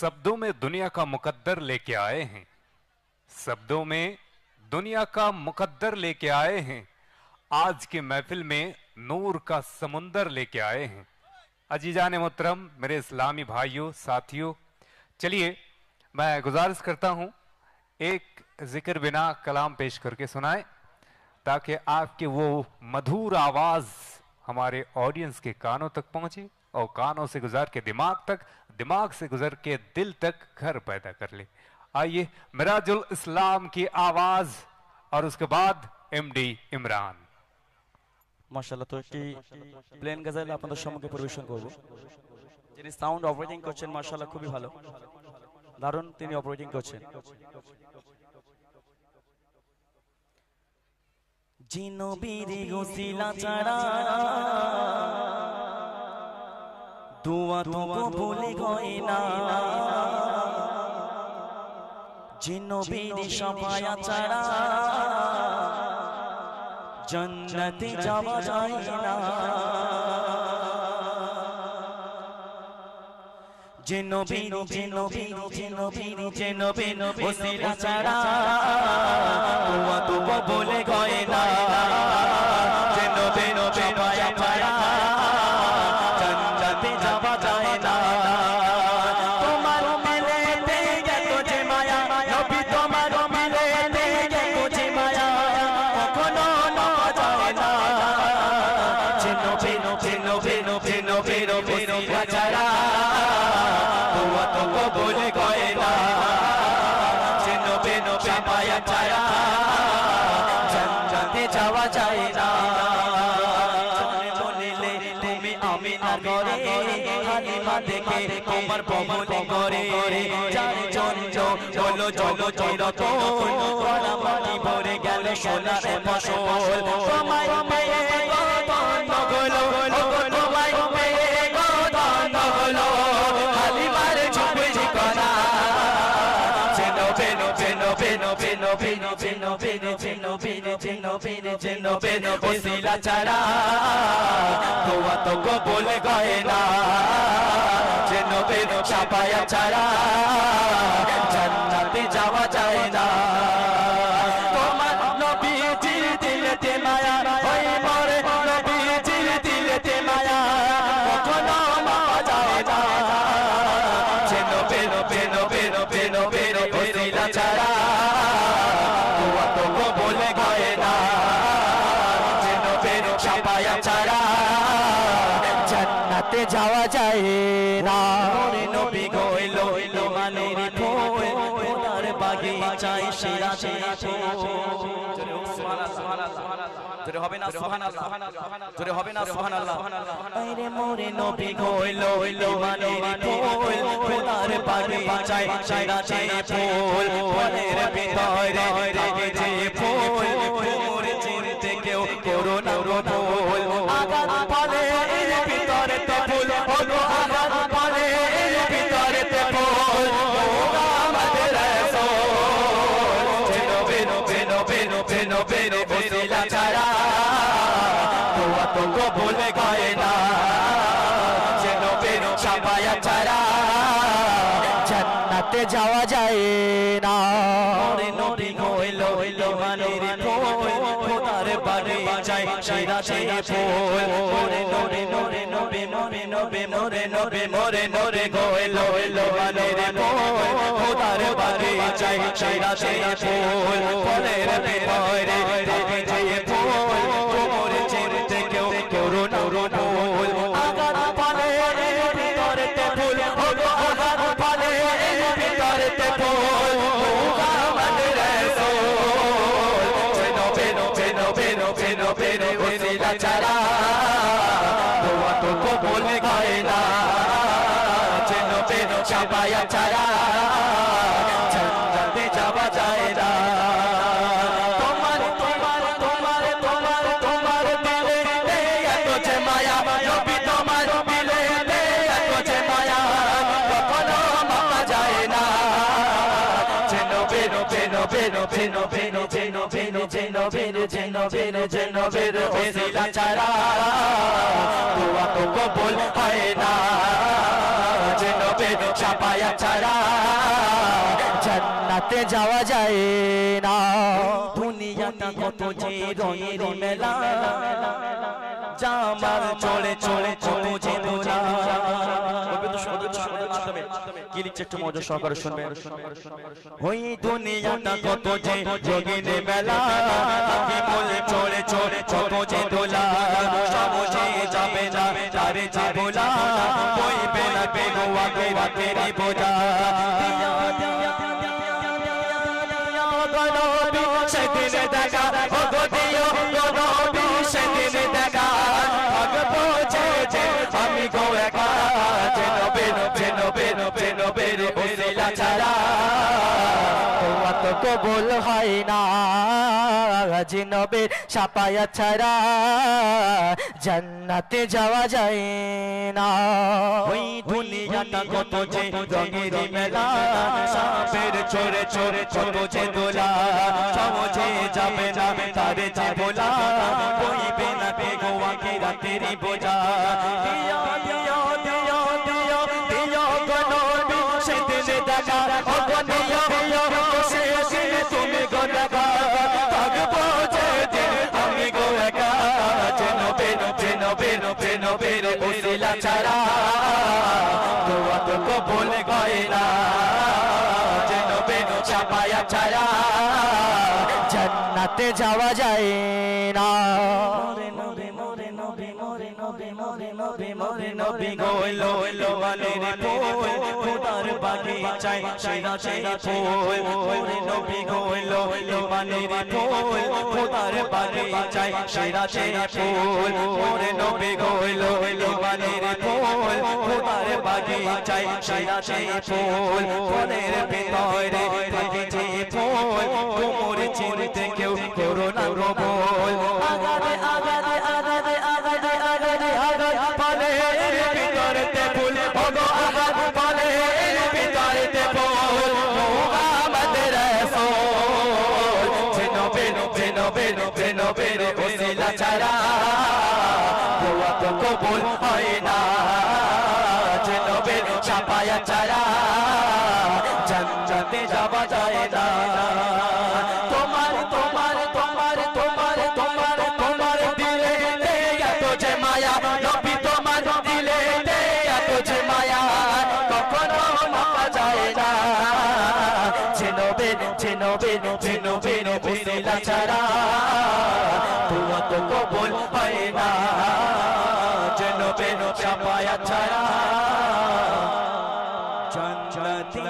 शब्दों में दुनिया का मुकद्दर लेके आए हैं। शब्दों में दुनिया का मुकद्दर लेके आए हैं। आज के महफिल में नूर का समुंदर लेके आए हैं। अजीजान मोहतरम, मेरे इस्लामी भाइयों, साथियों, चलिए मैं गुजारिश करता हूँ एक ज़िक्र बिना कलाम पेश करके सुनाए, ताकि आपके वो मधुर आवाज़ हमारे ऑडियंस के कानों तक पहुँचे। और कानों से गुजर के दिमाग तक दिमाग से गुजर के दिल तक घर पैदा कर ले आइए मिराजुल इस्लाम की आवाज और उसके बाद एमडी इमरान মার্শাল্লাহ তো একটি প্লেন গাজাল আপনাদের সম্মুখে পরিবেশন করব যিনি সাউন্ড অপারেটিং করছেন মার্শাল্লাহ খুবই ভালো দারুণ তিনি অপারেটিং করছেন জিনবীর গোসিলা ছাড়া দোয়া তো কবুল হয় না। যে নবীর সাফায়া ছাড়া জন্নতে যাওয়া যায় না। যে নবীর যে নবীর যে নবীর যে নবীর ওসিলা ছাড়া দোয়া তো কবুল হয় না। না করে হালিমা দেখে তোমার বমনে করে চার চন্দ্র চলো চলো চিরত কড়া মাটি ভরে গেল সোনার ফসল তোমায় পেয়ে গন্ধ হলো তোমায় পেয়ে গন্ধ হলো হালিমার ঝুপে করা চেনো পেনো পেনো পেনো পেনো পেনো পেনো পেনো চেনো পেনো চেনো পেনো চেনো পেনো বসিলা ছাড়া তোয়া তো গো কত গোবল গয়না যে নবীর চাপায়া ছাড়া জান্নাতে যাওয়া যায় না। ওরে নবী গইল মানের ফুল খোদার বাগিচায় সিরাজে জোরে হবে না সুবহানাল্লাহ। জোরে হবে না সুবহানাল্লাহ। আরে মোরে নবী গইল মানের ফুল খোদার বাগিচায় সিরাজে ফুল ফলের ভিতরে রেখেছে ফুল মোরে চিনতে কেউ করোনা চাপায়া ছাড়া জান্নাতে যাওয়া যায় না নবী হইল হইল মানের খোদার বাড়ি যায় সেরা সেরা ফুল ওরে নবী নরে নবী নরে নবী মোরে নবী মোরে নরে হইল হইল মানের খোদার বাড়ি যায় সেরা সেরা ফুল ফলের রেখে যায় ফুল তোমরে চিনতে কেউ রুল আগার চেনো ছাড়া জান্নাতে যাওয়া যায় না। তোমার তোমার তোমার তোমার তোমার দিলে এত যে মায়া, নবী তোমার দিলে এত যে মায়া, কখনো মাপা যায় না। চেনো বেনো বেনো বেনো বেনো বেনো জেন বের জেন বের জেন বের ওসিলা ছাড়া। দোয়া তো কবুল হয় না। জেন বের ছাপায়া ছাড়া। জান্নাতে যাওয়া যায় না। দুনিয়াটা কত যে রঙের মেলা জামার চলে চলে চলে যে কি লিখছে একটু মজা সহকারে শুনবে ওই দুনিয়াটা কত যে যোগিন মেলা। কি বলে চড়ে চড়ে ছোট যে দোলা। সবুজে যাবে না তারে যে বোলা ওই বেলা বেগোয়া কে রাতেরি বোঝা দিয়া দিয়া গনবি সেদিন দেখা কবুল হয় না জিনবের সাপায়া ছাড়া জান্নাতে যাওয়া যায় না ওই দুনিয়াটা কত যে রঙের মেলা সাপের চোরে চোরে ছোট যে দোলা সহজে যাবে না তারে যে বোলা বইবে না বেগোয়া কি রাতেরই বোঝা দিয়া দিয়া দিয়া দিয়া দিয়া গনবি সেদিন দেখা ও জান্নাতে যাওয়া যায় না। গইলো লোয়ালের ফুল খোদার বাগিচায় সেরা সেরা ফুল ওরে নবী গইলো লোয়ালের ফুল খোদার বাগিচায় সেরা সেরা ফুল ওরে নবী গইলো লোয়ালের ফুল খোদার বাগিচায় সেরা সেরা ফুল ফুলের ভিতরে থাকে যে ফুল কোমর চিনতে কেউ করোনা কবল জিনবে ওসিলা চেনবে ওসিলা ছাড়া তোমার তো কবুল হয় না। চেনবে চাপায়া ছাড়া। জান্নাতে